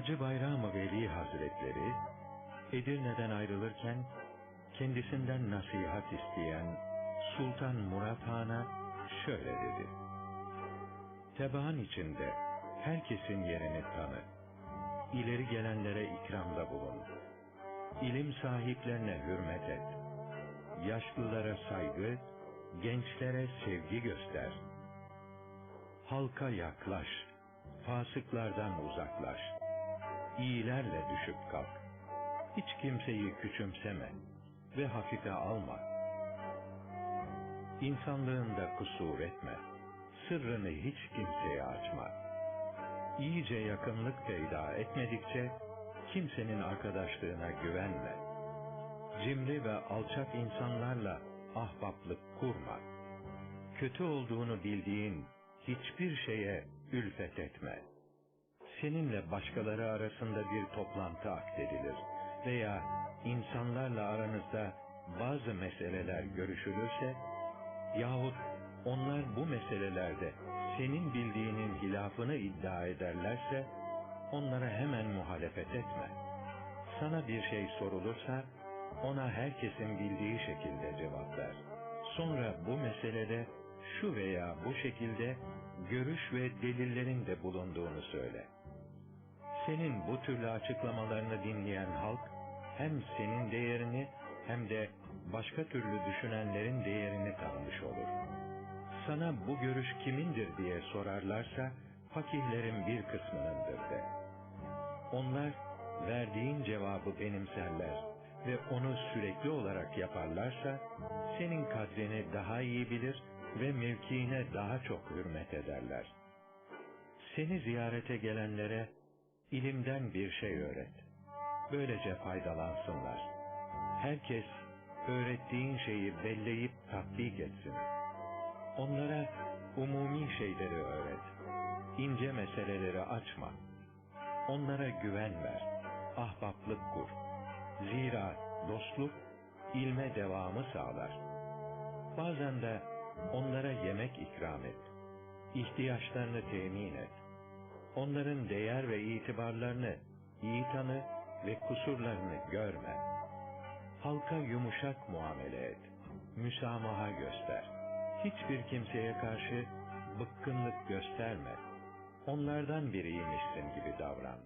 Hacı Bayram-ı Veli Hazretleri, Edirne'den ayrılırken, kendisinden nasihat isteyen Sultan Murat Han'a şöyle dedi. Tebaan içinde herkesin yerini tanı. İleri gelenlere ikramda bulun. İlim sahiplerine hürmet et. Yaşlılara saygı, gençlere sevgi göster. Halka yaklaş, fasıklardan uzaklaş. İyilerle düşüp kalk. Hiç kimseyi küçümseme ve hafife alma. İnsanlığında kusur etme. Sırrını hiç kimseye açma. İyice yakınlık peyda etmedikçe kimsenin arkadaşlığına güvenme. Cimri ve alçak insanlarla ahbaplık kurma. Kötü olduğunu bildiğin hiçbir şeye ülfet etme. Seninle başkaları arasında bir toplantı akdedilir veya insanlarla aranızda bazı meseleler görüşülürse yahut onlar bu meselelerde senin bildiğinin hilafını iddia ederlerse onlara hemen muhalefet etme. Sana bir şey sorulursa ona herkesin bildiği şekilde cevap ver. Sonra bu meselede şu veya bu şekilde görüş ve delillerin de bulunduğunu söyle. Senin bu türlü açıklamalarını dinleyen halk hem senin değerini hem de başka türlü düşünenlerin değerini tanımış olur. Sana bu görüş kimindir diye sorarlarsa fakihlerin bir kısmınındır de. Onlar verdiğin cevabı benimserler ve onu sürekli olarak yaparlarsa senin kadrini daha iyi bilir ve mevkiine daha çok hürmet ederler. Seni ziyarete gelenlere ilimden bir şey öğret. Böylece faydalansınlar. Herkes öğrettiğin şeyi belleyip tatbik etsin. Onlara umumi şeyleri öğret. İnce meseleleri açma. Onlara güven ver. Ahbaplık kur. Zira dostluk ilme devamı sağlar. Bazen de onlara yemek ikram et. İhtiyaçlarını temin et. Onların değer ve itibarlarını iyi tanı ve kusurlarını görme. Halka yumuşak muamele et. Müsamaha göster. Hiçbir kimseye karşı bıkkınlık gösterme. Onlardan biriymişsin gibi davran.